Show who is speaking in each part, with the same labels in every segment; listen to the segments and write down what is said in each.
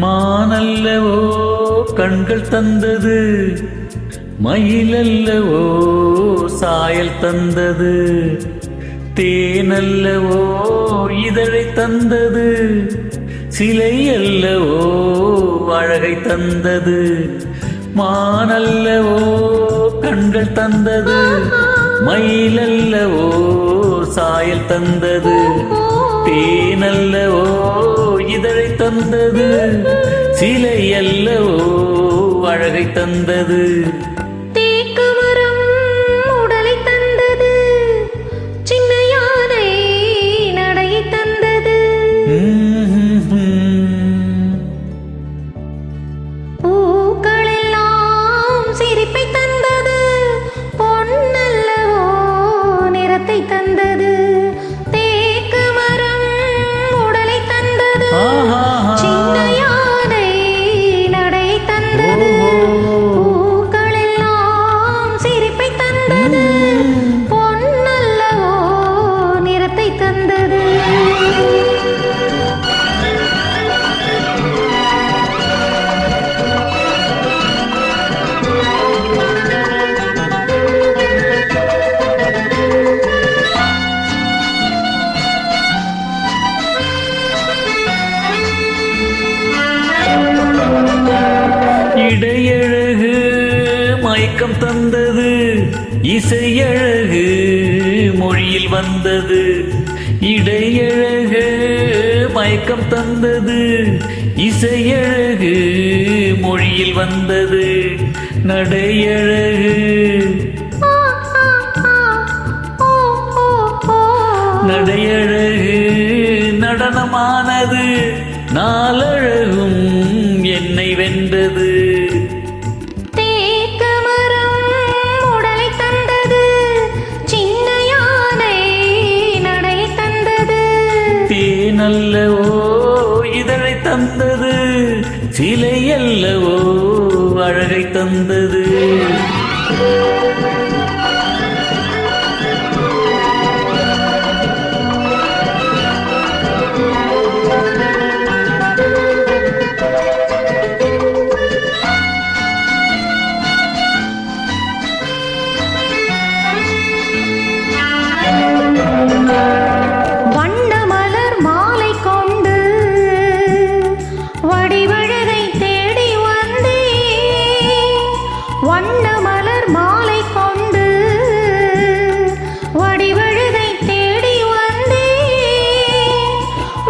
Speaker 1: மானல்லவோ கண்கள் தந்தது மயிலல்லவோ சாயல் தந்தது தேனல்லவோ இதழை தந்தது சிலை அல்லவோ அழகை தந்தது மானல்லவோ கண்கள் தந்தது மயிலல்லவோ சாயல் தந்தது தேனல்லவோ தந்தது சிலை அல்லவோ அழகை தந்தது. மயக்கம் தந்தது. இசையழகு மொழியில் வந்தது. இடையழகு மயக்கம் தந்தது. இசையழகு மொழியில் வந்தது. நடையழகு. நடையழகு நடனமானது. நாலழகும் என்னை வென்றது. அல்லவோ இதழை தந்தது சிலை அல்லவோ அழகை தந்தது.
Speaker 2: வண்ண மலர் மாலை கொண்டு வடிவழுதை தேடி வந்தேன்.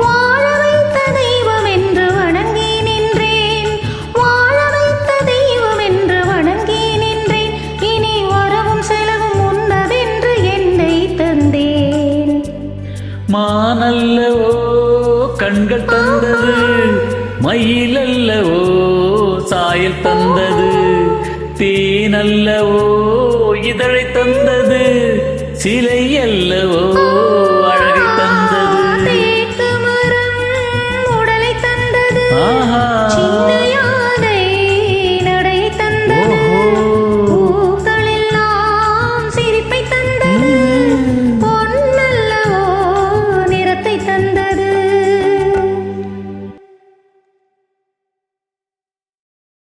Speaker 2: வாழ வைத்த தெய்வம் என்று வணங்கி நின்றேன். வாழ வைத்த தெய்வம் என்று வணங்கி நின்றேன். இனி வரவும் செலவும் உன்னதென்று என்னை தந்தேன்.
Speaker 1: மானல்லவோ கண்கள் தந்தது மயிலல்லவோ சாயல் தந்தது. தேன் அல்லவோ இதழை தந்தது சிலை அல்லவோ